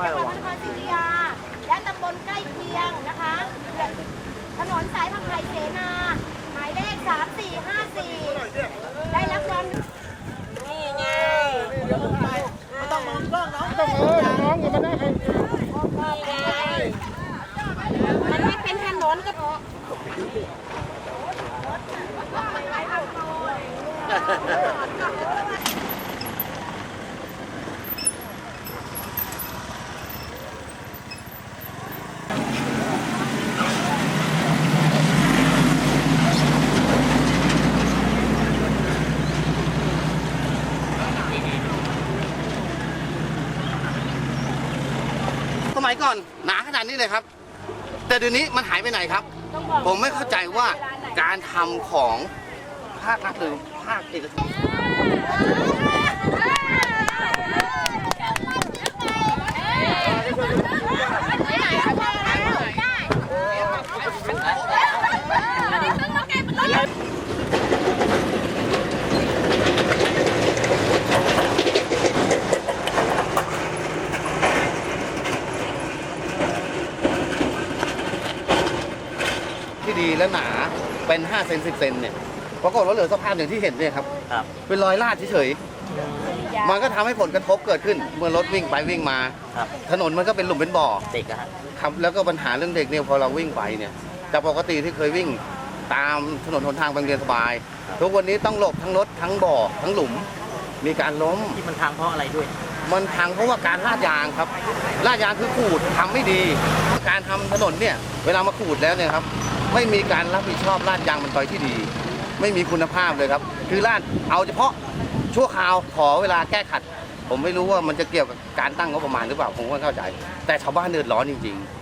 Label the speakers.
Speaker 1: นไทยจังหวัดพระนครศรีอยุธยา และตำบลใกล้เคียงนะคะถนนสายพันไทยเสนา หมายเลข 3454 ได้รับความนี่ไง
Speaker 2: ต้องเออน้องอย่ามาได้ใคร
Speaker 1: นี่ไงมันไม่เป็นถนนก็พอ
Speaker 2: สมัยก่อนหนาขนาดนี้เลยครับ แต่เดี๋ยวนี้มันหายไปไหนครับ
Speaker 1: ต้องบอก
Speaker 2: ผมไม่เข้าใจว่าการทำของภาครัฐหรือภาคเอกชนที่ดี และหนาเป็น5เซน10เซนเนี่ยปรากฏว่าเหลือสภาพอย่างที่เห็นเนี่ยครับ
Speaker 3: ครับ
Speaker 2: เป็นรอยลาดเฉยๆมันก็ทำให้ผลกระทบเกิดขึ้น เมื่อรถวิ่งไปวิ่งมา
Speaker 3: ครับ
Speaker 2: ถนนมันก็เป็นหลุมเป็นบ่อ
Speaker 3: เด็กอะฮะ
Speaker 2: ครับแล้วก็ปัญหาเรื่องเด็กเนี่ยพอเราวิ่งไปเนี่ยจากปกติที่เคยวิ่งตามถนนหนทางบางเรียนสบาย ทุกวันนี้ต้องหลบทั้งรถทั้งบ่อทั้งหลุม มีการล้ม
Speaker 3: ที่มันพังเพราะอะไรด้วย
Speaker 2: มันพังเพราะว่าการลาดยางครับลาดยางคือขูดทำไม่ดี การทำถนนเนี่ยเวลามาขูดแล้วเนี่ยครับไม่มีการรับผิดชอบลาดยางมันต่อยที่ดี ไม่มีคุณภาพเลยครับ คือลาดเอาเฉพาะชั่วคราวขอเวลาแก้ขัด ผมไม่รู้ว่ามันจะเกี่ยวกับการตั้งงบประมาณหรือเปล่าผมก็เข้าใจ แต่ชาวบ้านเดือดร้อนจริง ๆ